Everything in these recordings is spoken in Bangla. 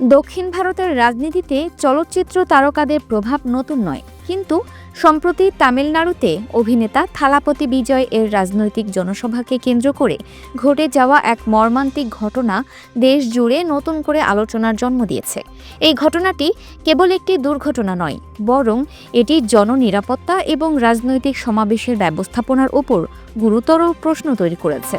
দক্ষিণ ভারতের রাজনীতিতে চলচ্চিত্র তারকাদের প্রভাব নতুন নয়। কিন্তু সম্প্রতি তামিলনাড়ুতে অভিনেতা থালাপতি বিজয় এর রাজনৈতিক জনসভাকে কেন্দ্র করে ঘটে যাওয়া এক মর্মান্তিক ঘটনা দেশ জুড়ে নতুন করে আলোচনার জন্ম দিয়েছে। এই ঘটনাটি কেবল একটি দুর্ঘটনা নয়, বরং এটি জননিরাপত্তা এবং রাজনৈতিক সমাবেশের ব্যবস্থাপনার ওপর গুরুতর প্রশ্ন তৈরি করেছে।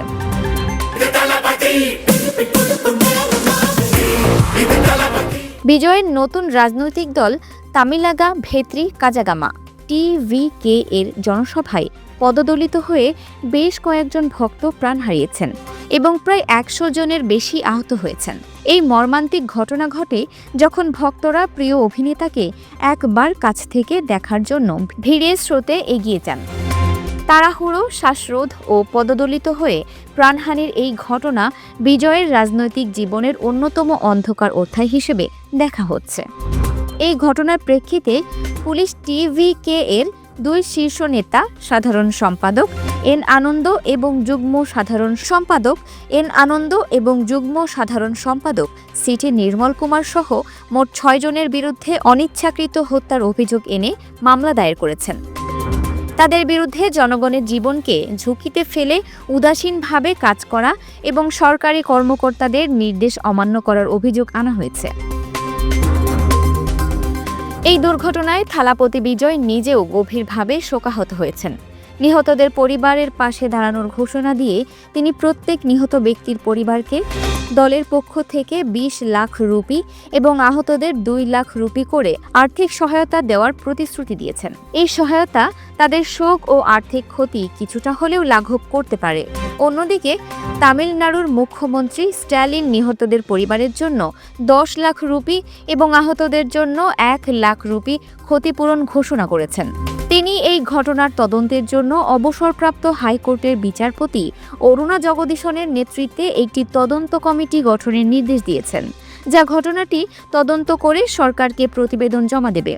বিজয়ের নতুন রাজনৈতিক দল তামিলাগা ভেত্রি কাজাগামা টিভিকে এর জনসভায় পদদলিত হয়ে বেশ কয়েকজন ভক্ত প্রাণ হারিয়েছেন এবং প্রায় একশো জনের বেশি আহত হয়েছেন। এই মর্মান্তিক ঘটনা ঘটে যখন ভক্তরা প্রিয় অভিনেতাকে একবার কাছ থেকে দেখার জন্য ভিড়ের স্রোতে এগিয়ে যান। তাড়াহুড়ো, শ্বাসরোধ ও পদদলিত হয়ে প্রাণহানির এই ঘটনা বিজয়ের রাজনৈতিক জীবনের অন্যতম অন্ধকার অধ্যায় হিসেবে দেখা হচ্ছে। এই ঘটনার প্রেক্ষিতে পুলিশ টিভিকে এর দুই শীর্ষ নেতা, সাধারণ সম্পাদক এন আনন্দ এবং যুগ্ম সাধারণ সম্পাদক এন আনন্দ এবং যুগ্ম সাধারণ সম্পাদক সিটি নির্মল কুমার সহ মোট ছয়জনের বিরুদ্ধে অনিচ্ছাকৃত হত্যার অভিযোগ এনে মামলা দায়ের করেছেন। তাদের বিরুদ্ধে জনগণের জীবনকে ঝুঁকিতে ফেলে উদাসীনভাবে কাজ করা এবং সরকারি কর্মকর্তাদের নির্দেশ অমান্য করার অভিযোগ আনা হয়েছে। এই দুর্ঘটনায় থালাপতি বিজয় নিজেও গভীরভাবে শোকাহত হয়েছেন। নিহতদের পরিবারের পাশে দাঁড়ানোর ঘোষণা দিয়ে তিনি প্রত্যেক নিহত ব্যক্তির পরিবারকে দলের পক্ষ থেকে ২০ লাখ রুপি এবং আহতদের দুই লাখ রুপি করে আর্থিক সহায়তা দেওয়ার প্রতিশ্রুতি দিয়েছেন। এই সহায়তা তাদের শোক ও আর্থিক ক্ষতি কিছুটা হলেও লাঘব করতে পারে। অন্যদিকে, তামিলনাড়ুর মুখ্যমন্ত্রী স্ট্যালিন নিহতদের পরিবারের জন্য দশ লাখ রুপি এবং আহতদের জন্য এক লাখ রুপি ক্ষতিপূরণ ঘোষণা করেছেন। তিনি এই ঘটনার তদন্তের জন্য অবসরপ্রাপ্ত হাইকোর্টের বিচারপতি অরুণা জগদীশনের নেতৃত্বে একটি তদন্ত কমিটি গঠনের নির্দেশ দিয়েছেন। যা ঘটনাটি তদন্ত করে সরকারকে প্রতিবেদন জমা দেবে।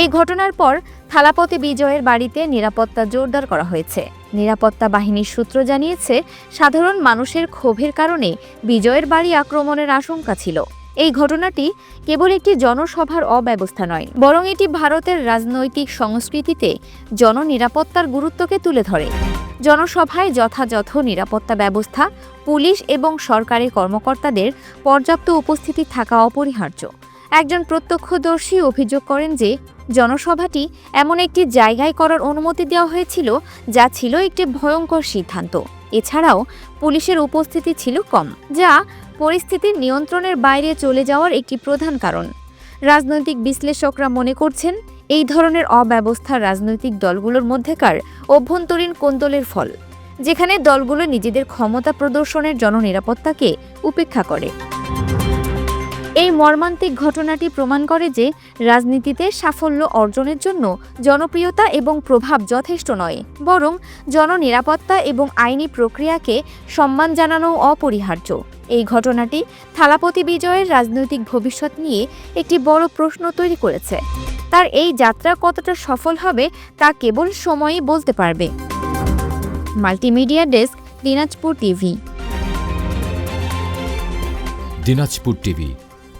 এই ঘটনার পর থালাপতি বিজয়ের বাড়িতে নিরাপত্তা জোরদার করা হয়েছে। নিরাপত্তা বাহিনীর সূত্র জানিয়েছে, সাধারণ মানুষের ক্ষোভের কারণে বিজয়ের বাড়ি আক্রমণের আশঙ্কা ছিল। এই ঘটনাটি কেবল একটি জনসভার অব্যবস্থা নয়, বরং এটি ভারতের রাজনৈতিক সংস্কৃতিতে জননিরাপত্তার গুরুত্বকে তুলে ধরে। জনসভায় যথাযথ নিরাপত্তা ব্যবস্থা, পুলিশ এবং সরকারি কর্মকর্তাদের পর্যাপ্ত উপস্থিতি থাকা অপরিহার্য। একজন প্রত্যক্ষদর্শী অভিযোগ করেন যে, জনসভাটি এমন একটি জায়গায় করার অনুমতি দেওয়া হয়েছিল, যা ছিল একটি ভয়ঙ্কর সিদ্ধান্ত। এছাড়াও পুলিশের উপস্থিতি ছিল কম, যা পরিস্থিতির নিয়ন্ত্রণের বাইরে চলে যাওয়ার একটি প্রধান কারণ। রাজনৈতিক বিশ্লেষকরা মনে করছেন, এই ধরনের অব্যবস্থা রাজনৈতিক দলগুলোর মধ্যেকার অভ্যন্তরীণ কোন্দলের ফল, যেখানে দলগুলো নিজেদের ক্ষমতা প্রদর্শনের জননিরাপত্তাকে উপেক্ষা করে। এই মর্মান্তিক ঘটনাটি প্রমাণ করে যে রাজনীতিতে সাফল্য অর্জনের জন্য জনপ্রিয়তা এবং প্রভাব যথেষ্ট নয়, বরং জননিরাপত্তা এবং আইনি প্রক্রিয়াকে সম্মান জানানো অপরিহার্য। এই ঘটনাটি থালাপতি বিজয়ের রাজনৈতিক ভবিষ্যৎ নিয়ে একটি বড় প্রশ্ন তৈরি করেছে। তার এই যাত্রা কতটা সফল হবে তা কেবল সময়ই বলতে পারবে। Multimedia desk, Dinajpur TV. Dinajpur TV.